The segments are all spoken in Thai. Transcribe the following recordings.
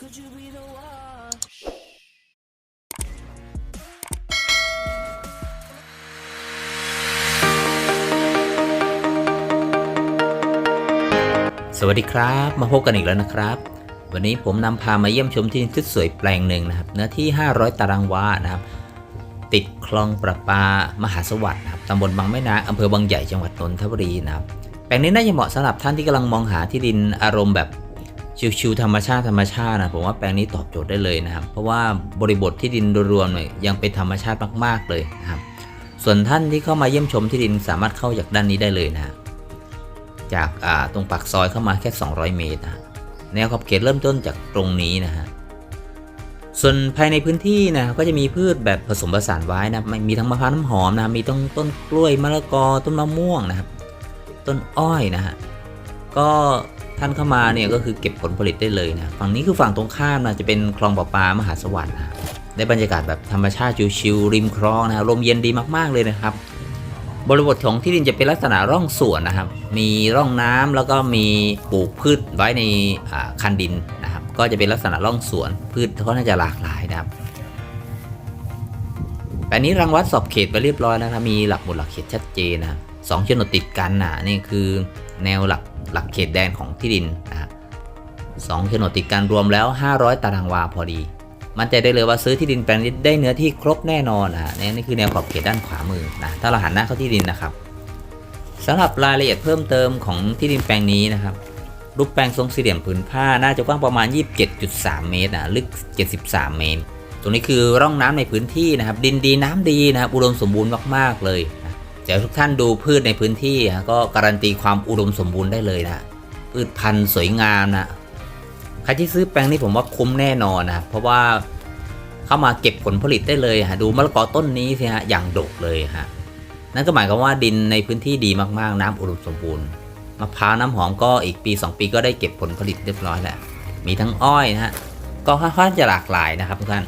Could you be the one? สวัสดีครับ มาพบกันอีกแล้วนะครับ วันนี้ผมนำพามาเยี่ยมชมที่ดินที่สวยแปลงหนึ่งนะครับ เนื้อที่ 500 ตารางวานะครับ ติดคลองประปามหาสวัสดิ์นะครับตำบลบางแม่นาอำเภอบางใหญ่จังหวัดนนทบุรีนะครับ แปลงนี้น่าจะเหมาะสำหรับท่านที่กำลังมองหาที่ดินอารมณ์แบบ ชิวๆธรรมชาติธรรมชาตินะผมว่าแปลงนี้ตอบโจทย์ได้เลยนะครับ เพราะว่าบริบทที่ดินโดยรวมเนี่ยยังเป็นธรรมชาติมาก ๆ เลยนะครับ ส่วนท่านที่เข้ามาเยี่ยมชมที่ดินสามารถเข้าจากด้านนี้ได้เลยนะจากาตรงปากซอยเข้ามาแค่ 200 เมตรนะแนวขอบเขตเริ่มต้นจากตรงนี้นะฮะส่วนภายในพื้นที่นะก็จะมีพืชแบบผสมผสานไว้นะม่มีทั้งมะพร้าวน้ำหอมนะมีต้นต้นกล้วยมะละกอต้นมะม่วงนะครับ ต้นอ้อยนะฮะก็ ท่านเข้ามาเนี่ยก็คือเก็บผลผลิตได้เลยนะฝั่งนี้คือฝั่งตรงข้ามนะจะเป็นคลองประปามหาสวรรค์นะได้บรรยากาศแบบธรรมชาติชิวๆริมคลองนะลมเย็นดีมากๆเลยนะครับ บริบทของที่ดินจะเป็นลักษณะร่องสวนนะครับ มีร่องน้ำแล้วก็มีปลูกพืชไว้ในคันดินนะครับ ก็จะเป็นลักษณะร่องสวนพืชเขาน่าจะหลากหลายนะครับแต่นี้รังวัดสอบเขตไปเรียบร้อยแล้วนะครับมีหลักหมุดหลักเขตชัดเจนนะสองโฉนดติดกันนะนี่คือแนวหลัก หลักเขตแดนของที่ดินนะสองโฉนดติดกันรวมแล้ว 500 ตารางวาพอดี มั่นใจได้เลยว่าซื้อที่ดินแปลงนี้ได้เนื้อที่ครบแน่นอนอะนี่นี่คือแนวขอบเขตด้านขวามือนะถ้าเราหันหน้าเข้าที่ดินนะครับสำหรับรายละเอียดเพิ่มเติมของที่ดินแปลงนี้นะครับรูปแปลงทรงสี่เหลี่ยมผืนผ้าน่าจะกว้างประมาณ 27.3 เมตรนะลึก 73 เมตร ตรงนี้คือร่องน้ำในพื้นที่นะครับ ดินดีน้ำดีนะครับอุดมสมบูรณ์มากๆเลย ดี๋ยวทุกท่านดูพืชในพื้นที่ก็การันตีความอุดมสมบูรณ์ได้เลยนะพืชพันธุ์สวยงามนะใครที่ซื้อแปลงนี้ผมว่าคุ้มแน่นอนนะเพราะว่าเข้ามาเก็บผลผลิตได้เลยฮะดูมะละกอต้นนี้สิฮะอย่างดกเลยฮะนั่นก็หมายความว่าดินในพื้นที่ดีมากๆ น้ำอุดมสมบูรณ์มะพร้าวน้ำหอมก็อีกปี 2 ปีก็ได้เก็บผลผลิตเรียบร้อยแล้วมีทั้งอ้อยนะฮะก็ค่อนข้างจะหลากหลายนะครับทุกท่าน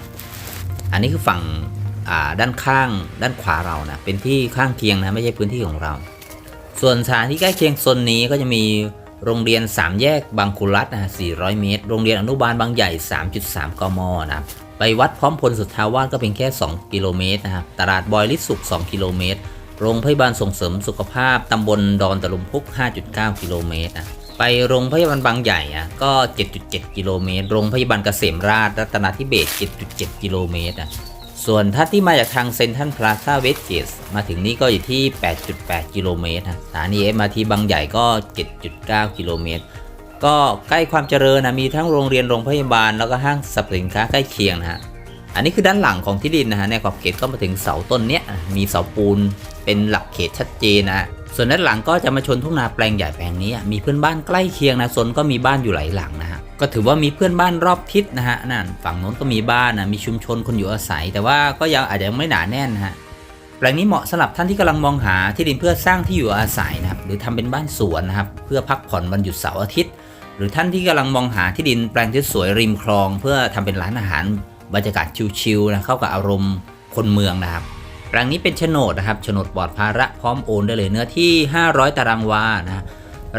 อันนี้คือฝั่ง ด้านข้างด้านขวาเรานะเป็นที่ข้างเคียงนะไม่ใช่พื้นที่ของเรา ส่วนสถานที่ใกล้เคียงโซนนี้ก็จะมีโรงเรียน 3 แยกบางคุรัตนะฮะ400 เมตร โรงเรียนอนุบาลบางใหญ่ 3.3 กมนะครับไปวัดพร้อมพลสุทธาวาสก็เพียงแค่ 2 กิโลเมตรนะครับ ตลาดบอยลิสุก 2 กิโลเมตร โรงพยาบาลส่งเสริมสุขภาพตำบลดอนตะลุมพุก 5.9 กิโลเมตรนะไปโรงพยาบาลบางใหญ่อะก็ 7.7 กิโลเมตร โรงพยาบาลเกษมราชรัตนาธิเบศร7.7 กิโลเมตรอะ ส่วนถ้าที่มาจากทางเซ็นทรัลพลาซาเวสเกตมาถึงนี่ก็อยู่ที่ 8.8 กิโลเมตรนะสถานีเอมาทีบางใหญ่ก็ 7.9 กิโลเมตร ก็ใกล้ความเจริญนะมีทั้งโรงเรียนโรงพยาบาล แล้วก็ห้างสรรพสินค้าใกล้เคียงนะฮะอันนี้คือด้านหลังของที่ดินนะฮะในขอบเขตก็มาถึงเสาต้นเนี้ยมีเสาปูนเป็นหลักเขตชัดเจนนะฮะส่วนด้านหลังก็จะมาชนทุ่งนาแปลงใหญ่แปลงนี้มีเพื่อนบ้านใกล้เคียงนะโซนก็มีบ้านอยู่หลายหลังนะฮะ ก็ถือว่ามีเพื่อนบ้านรอบทิศนะฮะนั่นฝั่งโน้นก็มีบ้านนะมีชุมชนคนอยู่อาศัย แต่ว่าก็ยังอาจจะยังไม่หนาแน่นนะฮะแปลงนี้เหมาะสำหรับท่านที่กำลังมองหาที่ดินเพื่อสร้างที่อยู่อาศัยนะครับหรือทำเป็นบ้านสวนนะครับเพื่อพักผ่อนวันหยุดเสาร์อาทิตย์ หรือท่านที่กำลังมองหาที่ดินแปลงที่สวยริมคลอง เพื่อทำเป็นร้านอาหารบรรยากาศชิลๆนะเข้ากับอารมณ์คนเมืองนะครับแปลงนี้เป็นโฉนดนะครับโฉนดปลอดภาระพร้อมโอนได้เลยเนื้อที่ 500 ตารางวานะ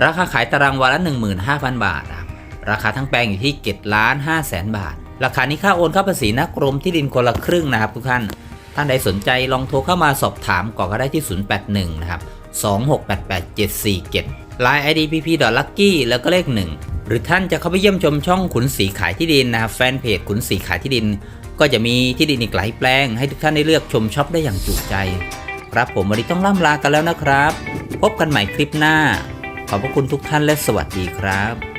ราคาขายตารางวาละ15,000 บาทนะ ราคาทั้งแปลงอยู่ที่7ล้าน5แสนบาท ราคานี้ค่าโอนเข้าภาษีนักรมที่ดินคนละครึ่งนะครับทุกท่าน ท่านใดสนใจลองโทรเข้ามาสอบถามก่อนก็ได้ที่ 081 นะครับ 2688747 Line ID pp lucky แล้วก็เลข 1 หรือท่านจะเข้าไปเยี่ยมชมช่องขุนศรีขายที่ดินนะครับแฟนเพจขุนศรีขายที่ดิน ก็จะมีที่ดินอีกหลายแปลง ให้ทุกท่านได้เลือกชมช็อปได้อย่างจุใจ ครับผมวันนี้ต้องล่ำลากันแล้วนะครับ พบกันใหม่คลิปหน้าขอบพระคุณทุกท่านและสวัสดีครับ